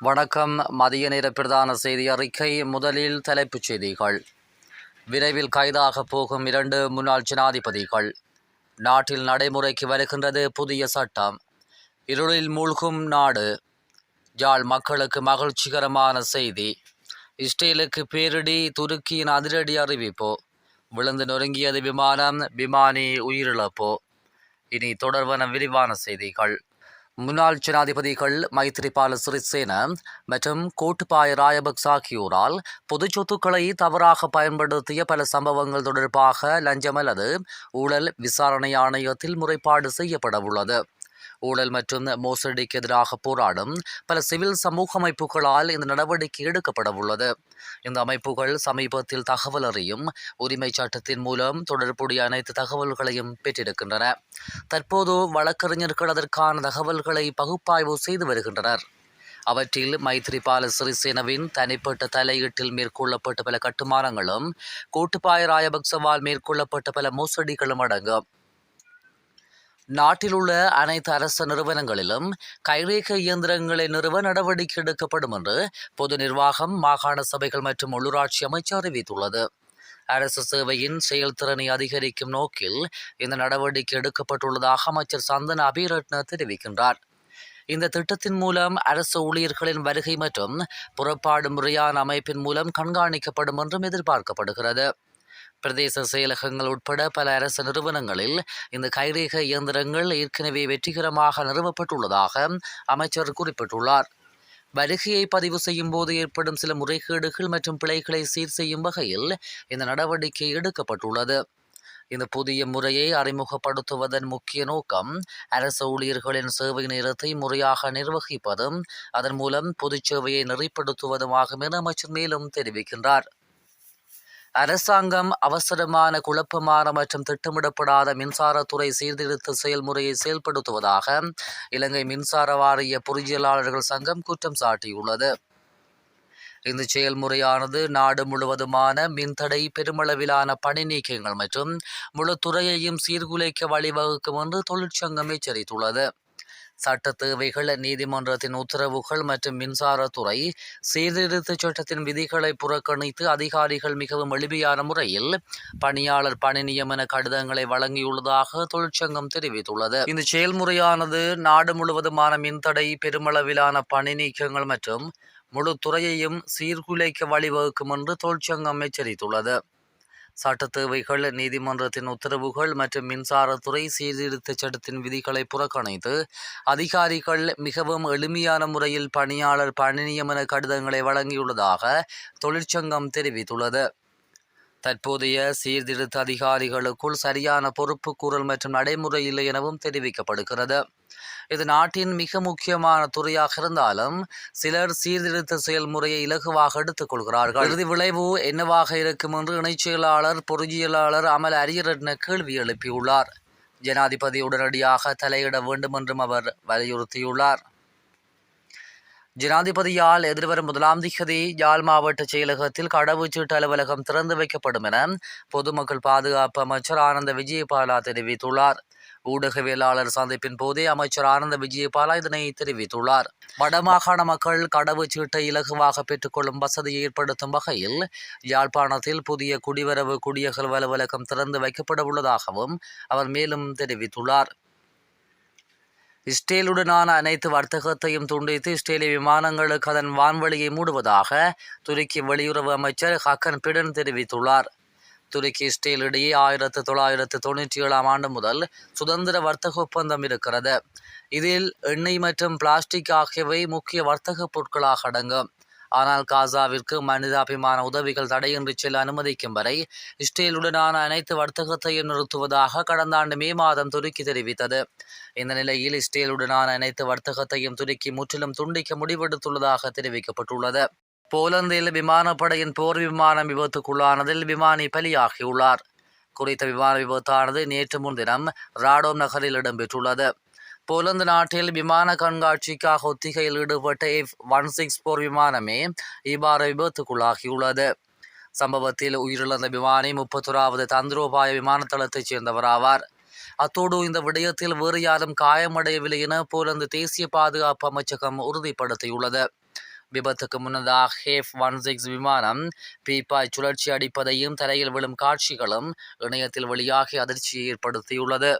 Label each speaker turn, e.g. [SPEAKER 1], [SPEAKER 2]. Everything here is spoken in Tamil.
[SPEAKER 1] வணக்கம். மதிய நேர பிரதான செய்தி அறிக்கை. முதலில் தலைப்புச் செய்திகள். விரைவில் கைதாக போகும் இரண்டு முன்னாள் ஜனாதிபதிகள். நாட்டில் நடைமுறைக்கு வருகின்றது புதிய சட்டம். இருளில் மூழ்கும் நாடு. யாழ் மக்களுக்கு மகிழ்ச்சிகரமான செய்தி. இஸ்ரேலுக்கு பேரிடி துருக்கியின் அதிரடி அறிவிப்பு. விழுந்து நொறுங்கியது விமானம் விமானி உயிரிழப்பு. இனி தொடர்வன விரிவான செய்திகள். முன்னாள் ஜனாதிபதிகள் மைத்ரிபால சிறிசேன மற்றும் கோட்டுபாய ராயபக்ஸ் ஆகியோரால் பொது சொத்துக்களை தவறாக பயன்படுத்திய பல சம்பவங்கள் தொடர்பாக லஞ்சம் அல்லது ஊழல் விசாரணை ஆணையத்தில் முறைப்பாடு செய்யப்படவுள்ளது. ஊழல் மற்றும் மோசடிக்கு எதிராக போராடும் பல சிவில் சமூக அமைப்புகளால் இந்த நடவடிக்கை எடுக்கப்பட உள்ளது. இந்த அமைப்புகள் சமீபத்தில் தகவல் அறியும் உரிமை சட்டத்தின் மூலம் தொடர்புடைய அனைத்து தகவல்களையும் பெற்றிருக்கின்றன. தற்போது வழக்கறிஞர்கள் அதற்கான தகவல்களை பகுப்பாய்வு செய்து வருகின்றனர். அவற்றில் மைத்ரிபால சிறிசேனவின் தனிப்பட்ட தலையீட்டில் மேற்கொள்ளப்பட்ட பல கட்டுமானங்களும் கோட்டுபாய ராயபக்சவால் மேற்கொள்ளப்பட்ட பல மோசடிகளும் அடங்கும். நாட்டிலுள்ள அனைத்து அரசு நிறுவனங்களிலும் கைரேக இயந்திரங்களை நிறுவ நடவடிக்கை எடுக்கப்படும் என்று பொது நிர்வாகம் மாகாண சபைகள் மற்றும் உள்ளூராட்சி அமைச்சு அறிவித்துள்ளது. அரசு சேவையின் செயல்திறனை அதிகரிக்கும் நோக்கில் இந்த நடவடிக்கை எடுக்கப்பட்டுள்ளதாக அமைச்சர் சந்தன அபிரட்ன தெரிவிக்கின்றார். இந்த திட்டத்தின் மூலம் அரசு ஊழியர்களின் வருகை மற்றும் புறப்பாடு முறையான அமைப்பின் மூலம் கண்காணிக்கப்படும் என்றும் எதிர்பார்க்கப்படுகிறது. பிரதேச செயலகங்கள் உட்பட பல அரசு நிறுவனங்களில் இந்த கைரேக இயந்திரங்கள் ஏற்கனவே வெற்றிகரமாக நிறுவப்பட்டுள்ளதாக அமைச்சர் குறிப்பிட்டுள்ளார். வருகையை பதிவு செய்யும் போது ஏற்படும் சில முறைகேடுகள் மற்றும் பிழைகளை சீர் செய்யும் வகையில் இந்த நடவடிக்கை எடுக்கப்பட்டுள்ளது. இந்த புதிய முறையை அறிமுகப்படுத்துவதன் முக்கிய நோக்கம் அரசு ஊழியர்களின் சேவை நேரத்தை முறையாக நிர்வகிப்பதும் அதன் மூலம் பொதுச் சேவையை நெறிப்படுத்துவதுமாகும் என அமைச்சர் மேலும் தெரிவிக்கின்றார். அரசாங்கம் அவசரமான குழப்பமான மற்றும் திட்டமிடப்படாத மின்சாரத்துறை சீர்திருத்த செயல்முறையை செயல்படுத்துவதாக இலங்கை மின்சார வாரிய பொறியியலாளர்கள் சங்கம் குற்றம் சாட்டியுள்ளது. இந்த செயல்முறையானது நாடு முழுவதுமான மின்தடை பெருமளவிலான பணி நீக்கங்கள் மற்றும் முழு துறையையும் சீர்குலைக்க வழிவகுக்கும் என்று தொழிற்சங்கம் எச்சரித்துள்ளது. சட்ட தேவைகள் நீதிமன்றத்தின் உத்தரவுகள் மற்றும் மின்சாரத்துறை சீர்திருத்த சட்டத்தின் விதிகளை புறக்கணித்து அதிகாரிகள் மிகவும் எளிமையான முறையில் பணியாளர் பணி நியமன கடிதங்களை வழங்கியுள்ளதாக தொழிற்சங்கம் தெரிவித்துள்ளது. இந்த செயல்முறையானது நாடு முழுவதுமான மின்தடை பெருமளவிலான பணி நீக்கங்கள் மற்றும் முழு துறையையும் சீர்குலைக்க வழிவகுக்கும் என்று தொழிற்சங்கம் எச்சரித்துள்ளது. சட்ட தேவைகள் நீதிமன்றத்தின் உத்தரவுகள் மற்றும் மின்சாரத்துறை சீர்திருத்த சட்டத்தின் விதிகளை புறக்கணித்து அதிகாரிகள் மிகவும் எளிமையான முறையில் பணியாளர் பணி நியமன கடிதங்களை வழங்கியுள்ளதாக தொழிற்சங்கம் தெரிவித்துள்ளது. தற்போதைய சீர்திருத்த அதிகாரிகளுக்குள் சரியான பொறுப்புக்கூறல் மற்றும் நடைமுறை இல்லை எனவும் தெரிவிக்கப்படுகிறது. இது நாட்டின் மிக முக்கியமான துறையாக இருந்தாலும் சிலர் சீர்திருத்த செயல்முறையை இலகுவாக எடுத்துக் கொள்கிறார்கள். இறுதி விளைவு என்னவாக இருக்கும் என்று இணைச் செயலாளர் பொறியியலாளர் அமல் அரியரட்ன கேள்வி எழுப்பியுள்ளார். ஜனாதிபதி உடனடியாக தலையிட வேண்டும் என்றும் அவர் வலியுறுத்தியுள்ளார். ஜனாதிபதியால் எதிர்வரும் முதலாம் திகதி யாழ் மாவட்ட செயலகத்தில் கடவுச்சீட்டு அலுவலகம் திறந்து வைக்கப்படும் என பொதுமக்கள் பாதுகாப்பு அமைச்சர் ஆனந்த விஜயபாலா தெரிவித்துள்ளார். ஊடகவியலாளர் சந்திப்பின் போதே அமைச்சர் ஆனந்த விஜயபாலா இதனை தெரிவித்துள்ளார். வடமாகாண மக்கள் கடவுச்சீட்டை இலகுவாக பெற்றுக்கொள்ளும் வசதியை ஏற்படுத்தும் வகையில் யாழ்ப்பாணத்தில் புதிய குடிவரவு குடியகல் அலுவலகம் திறந்து வைக்கப்பட உள்ளதாகவும் அவர் மேலும் தெரிவித்துள்ளார். இஸ்ரேலுடனான அனைத்து வர்த்தகத்தையும் துண்டித்து இஸ்ரேலிய விமானங்களுக்கு அதன் வான்வழியை மூடுவதாக துருக்கி வெளியுறவு அமைச்சர் ஹக்கன் பிடன் தெரிவித்துள்ளார். துருக்கி இஸ்ரேல் இடையே ஆயிரத்து தொள்ளாயிரத்து தொண்ணூற்றி ஏழாம் ஆண்டு முதல் சுதந்திர வர்த்தக ஒப்பந்தம் இருக்கிறது. இதில் எண்ணெய் மற்றும் பிளாஸ்டிக் ஆகியவை முக்கிய வர்த்தக பொருட்களாக அடங்கும். ஆனால் காசாவிற்கு மனிதாபிமான உதவிகள் தடையின்றி செல்ல அனுமதிக்கும் வரை இஸ்ரேலுடனான அனைத்து வர்த்தகத்தையும் நிறுத்துவதாக கடந்த ஆண்டு மே மாதம் துருக்கி தெரிவித்தது. இந்த நிலையில் இஸ்ரேலுடனான அனைத்து வர்த்தகத்தையும் துருக்கி முற்றிலும் துண்டிக்க முடிவெடுத்துள்ளதாக தெரிவிக்கப்பட்டுள்ளது. போலந்தில் விமானப்படையின் போர் விமானம் விபத்துக்குள்ளானதில் விமானி பலியாகியுள்ளார். குறித்த விமான விபத்தானது நேற்று முன்தினம் ராடோம் நகரில் இடம்பெற்றுள்ளது. போலந்து நாட்டில் விமான கண்காட்சிக்காக ஒத்திகையில் ஈடுபட்ட எஃப் ஒன் சிக்ஸ் போர் விமானமே இவ்வாறு விபத்துக்குள்ளாகியுள்ளது. சம்பவத்தில் உயிரிழந்த விமானி முப்பத்தொராவது தந்திரோபாய விமானத்தளத்தைச் சேர்ந்தவராவார். அத்தோடு இந்த விடயத்தில் வேறு யாரும் காயமடையவில்லை என போலந்து தேசிய பாதுகாப்பு அமைச்சகம் உறுதிப்படுத்தியுள்ளது. விபத்துக்கு முன்னதாக ஹேஃப் ஒன் சிக்ஸ் விமானம் பீப்பாய் சுழற்சி அடிப்பதையும் தரையில் விழும் காட்சிகளும் இணையத்தில் வெளியாகி அதிர்ச்சியை ஏற்படுத்தியுள்ளது.